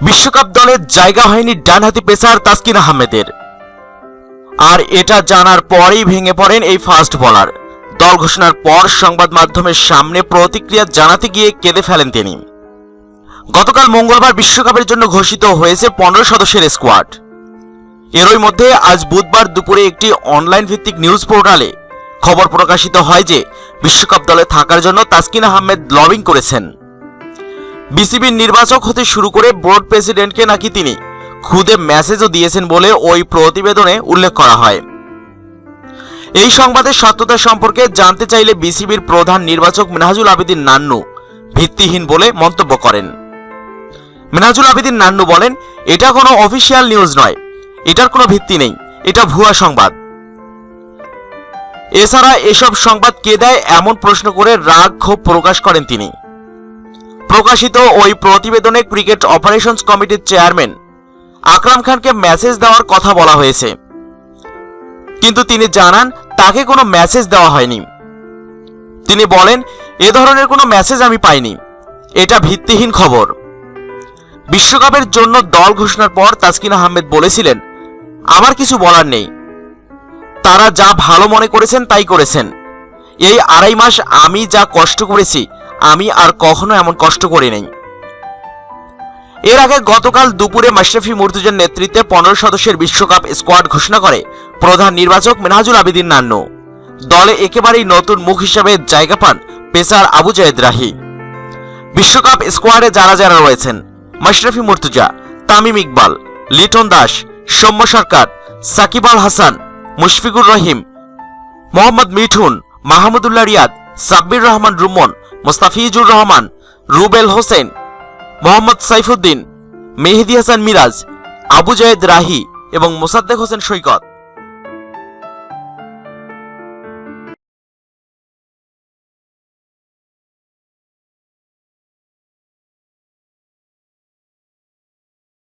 বিশ্বকাপ দলের জায়গা হয়নি ডানহাতি পেসার তাসকিন আহমেদের। আর এটা জানার পরেই ভেঙে পড়েন এই ফাস্ট বোলার। দল ঘোষণার পর সংবাদ মাধ্যমের সামনে প্রতিক্রিয়া জানাতে গিয়ে কেঁদে ফেলেন তিনি। গতকাল মঙ্গলবার বিশ্বকাপের জন্য ঘোষিত হয়েছে পনেরো সদস্যের স্কোয়াড। এরই মধ্যে আজ বুধবার দুপুরে একটি অনলাইন ভিত্তিক নিউজ পোর্টালে খবর প্রকাশিত হয় যে বিশ্বকাপ দলে থাকার জন্য তাসকিন আহমেদ লবিং করেছেন। বিসিবির নির্বাচক হতে শুরু করে বোর্ড প্রেসিডেন্টকে নাকি তিনি খুদে মেসেজও দিয়েছেন বলে ওই প্রতিবেদনে উল্লেখ করা হয়। এই সংবাদের সত্যতা সম্পর্কে জানতে চাইলে বিসিবির প্রধান নির্বাচক মিনহাজুল আবেদিন নান্নু ভিত্তিহীন বলে মন্তব্য করেন। মিনহাজুল আবেদিন নান্নু বলেন, এটা কোনো অফিসিয়াল নিউজ নয়। এটার কোনো ভিত্তি নেই। এটা ভুয়া সংবাদ। এছাড়া এসব সংবাদ কে দেয় এমন প্রশ্ন করে রাগ ক্ষোভ প্রকাশ করেন তিনি। প্রকাশিত ওই প্রতিবেদনে ক্রিকেট অপারেশনস কমিটির চেয়ারম্যান আকরাম খানকে মেসেজ দেওয়ার কথা বলা হয়েছে। কিন্তু তিনি জানান, তাকে কোনো মেসেজ দেওয়া হয়নি। তিনি বলেন, এ ধরনের কোনো মেসেজ আমি পাইনি। এটা ভিত্তিহীন খবর। বিশ্বকাপের জন্য দল ঘোষণার পর তাসকিন আহমেদ বলেছিলেন, আমার কিছু বলার নেই। তারা যা ভালো মনে করেছেন তাই করেছেন। এই আড়াই মাস আমি যা কষ্ট করেছি আমি আর কখনো এমন কষ্ট করি নাই। এর আগে গতকাল দুপুরে মাশরাফি মুর্তুজার নেতৃত্বে পনেরো সদস্যের বিশ্বকাপ স্কোয়াড ঘোষণা করে প্রধান নির্বাচক মেনহাজুল আবেদিন নান্নু। দলে একেবারেই নতুন মুখ হিসাবে জায়গা পান পেসার আবু জায়েদ রাহি। বিশ্বকাপ স্কোয়াডে যারা যারা রয়েছেন, মাশরাফি মুর্তুজা, তামিম ইকবাল, লিটন দাস, সৌম্য সরকার, সাকিব আল হাসান, মুশফিকুর রহিম, মোহাম্মদ মিঠুন, মাহমুদুল্লাহ রিয়াদ সাব্বির রহমান রুমন, মোস্তাফিজুর রহমান, রুবেল হোসেন, মোহাম্মদ সাইফুদ্দিন, মেহেদি হাসান মিরাজ, আবু জায়েদ রাহি এবং মোসাদ্দেক হোসেন সৈকত।